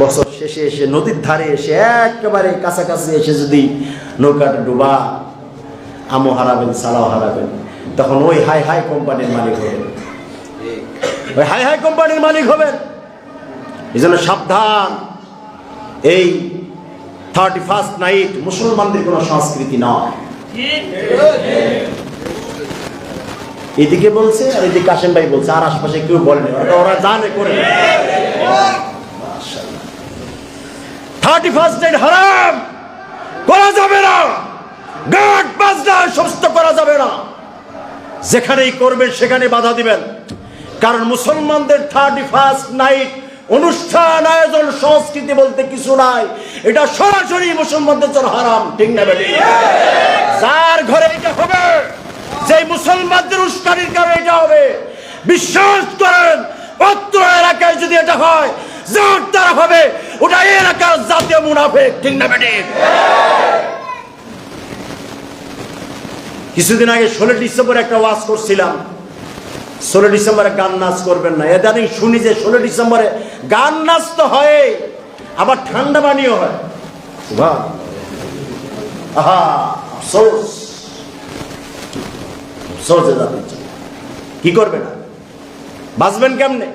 বছর শেষে এসে নদীর ধারে এসে একেবারে কাছাকাছি এসে যদি নৌকাটা ডুবা আমও হারাবেন সালাও হারাবেন, তখন ওই হাই হাই কোম্পানির মালিক হবেন। ওই হাই হাই কোম্পানির মালিক হবেন। এই জন্য সাবধান। এই থার্টি ফার্স্ট নাইট মুসলমানদের কোনো সংস্কৃতি নয়। এদিকে বলছে আর এদিকে কাশেম ভাই বলছে, আর আশপাশে কেউ বলেনি ওরা জানে করে। থার্টি ফার্স্ট নাইট হারাম। করা যাবে না। গাট বাজনা সমস্ত করা যাবে না। যেখানেই করবেন সেখানে বাধা দিবেন। কারণ মুসলমানদের থার্টি ফার্স্ট নাইট অনুষ্ঠান, আয়োজন, সংস্কৃতি বলতে কিছু নাই। এটা সরাসরি মুসলমানদের জন্য হারাম, ঠিক না যার ঘরে এটা হবে যে মুসলমানদের উস্কানির কারণে এটা হবে। বিশ্বাস করেন, অত্র এলাকায় যদি এটা হয়, যার দ্বারা হবে ওটা এলাকার জাতীয় মুনাফেক, ঠিক না কিছুদিন আগে ষোলো ডিসেম্বর একটা ওয়াজ করছিলাম। ষোলো ডিসেম্বরে গান নাচ করবেন না। এদানিং শুনি যে ষোলো ডিসেম্বরে গান নাচ তো হয় আবার ঠান্ডা পানিও হয়। আহা, আফসোস। আফসোস কি করবে না বাঁচবেন কেমনে?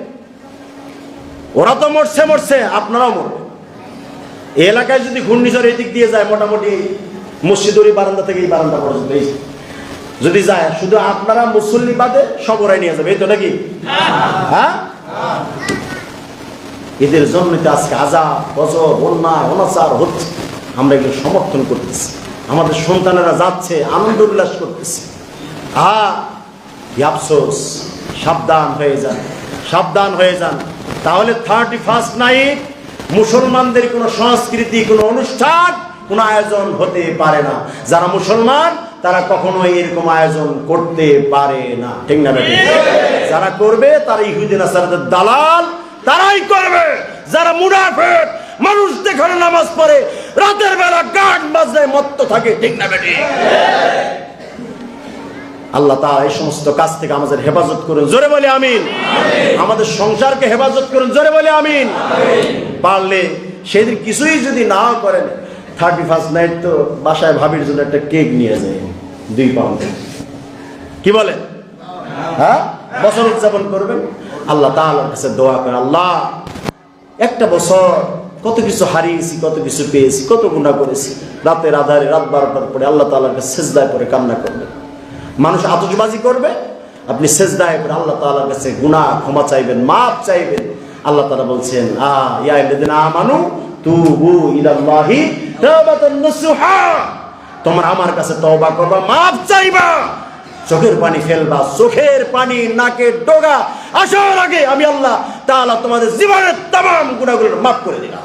ওরা তো মরছে মরছে, আপনারাও মরবেন। এই এলাকায় যদি ঘূর্ণিঝড় এই দিক দিয়ে যায়, মোটামুটি মসজিদুরি বারান্দা থেকে এই বারান্দা পর্যন্ত, এই যদি যায়, শুধু আপনারা মুসল্লি বাদে সবরাই নিয়ে যাবে, এই তো নাকি? হ্যাঁ? এদের জন্য তো আজকে আজাব, গজব, অন্যায়, অনাচার হচ্ছে। আমরা এগুলো সমর্থন করতেছি। আমাদের সন্তানেরা যাচ্ছে, আনন্দ উল্লাস করতেছে। আহা আফসোস, সাবধান হয়ে যান, সাবধান হয়ে যান। তাহলে থার্টি ফার্স্ট নাইট মুসলমানদের কোনো সংস্কৃতি, কোনো অনুষ্ঠান, কোনো আয়োজন হতে পারে না। যারা মুসলমান, তারা কখনো এরকম আয়োজন করতে পারে না। ঠিক না যারা করবে, তারা ইহুদিন দালাল, তারাই করবে। যারা মুনাফেক, মানুষ দেখানো নামাজ পড়ে, রাতের বেলা গান বাজনায় মত্ত থাকে। ঠিক না আল্লাহ তা এই সমস্ত কাজ থেকে আমাদের হেফাজত করুন। জোরে বলে আমিন। আমাদের সংসারকে হেফাজত করুন। জোরে বলে আমিন। পারলে সেদিন কিছুই যদি না করেন থার্টি ফার্স্ট নাইট তো বাসায় ভাবির জন্য একটা কেক নিয়ে যায় দুই পাউন্ড। কি বলে? হ্যাঁ? বছর উদযাপন করবেন? আল্লাহ তা তাআলার কাছে দোয়া করে আল্লাহ একটা বছর কত কিছু হারিয়েছি কত কিছু পেয়েছি কত গুণা করেছি। রাতের আধারে রাত বারোটার পরে আল্লাহ তাআলার কাছে সেজদায় পরে কান্না করবেন। মানুষ আতশবাজি করবে আপনি সেজদায় করে আল্লাহ তাআলার কাছে গুনাহ ক্ষমা চাইবেন মাপ চাইবেন। আল্লাহ তাআলা বলছেন আ ইয়া আল্লাযিনা আমানু তুবু ইলাল্লাহি তাওবাতান নাসুহা। তোমরা আমার কাছে তওবা করবা মাপ চাইবা। চোখের পানি ফেলবা চোখের পানি নাকের ডোগা। আসার আগে আমি আল্লাহ তাআলা তোমাদের জীবনের তাম গুণাগুলো মাফ করে দিলাম।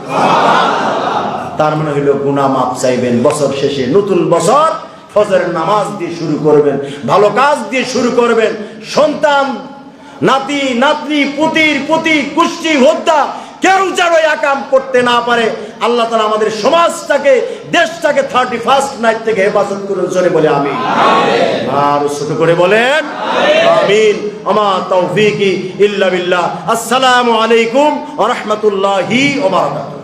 তার মানে হইল গুনাহ মাপ চাইবেন। বছর শেষে নতুন বছর ফজরের নামাজ দিয়ে শুরু করবেন ভালো কাজ দিয়ে শুরু করবেন। সন্তান নাতি নাতনি পুতির পুতি কুষ্টি হত্যা কেউ যেন এই আকাম করতে না পারে। আল্লাহ তালা আমাদের সমাজটাকে দেশটাকে থার্টি ফার্স্ট নাইট থেকে হেফাজত করুন জোরে বলে আমি আর ছোট করে বলেন আমিন। আমার তৌফিকি ইল্লা বিল্লাহ। আসসালামু আলাইকুম ওয়া রাহমাতুল্লাহি ওয়া বারাকাতুহু।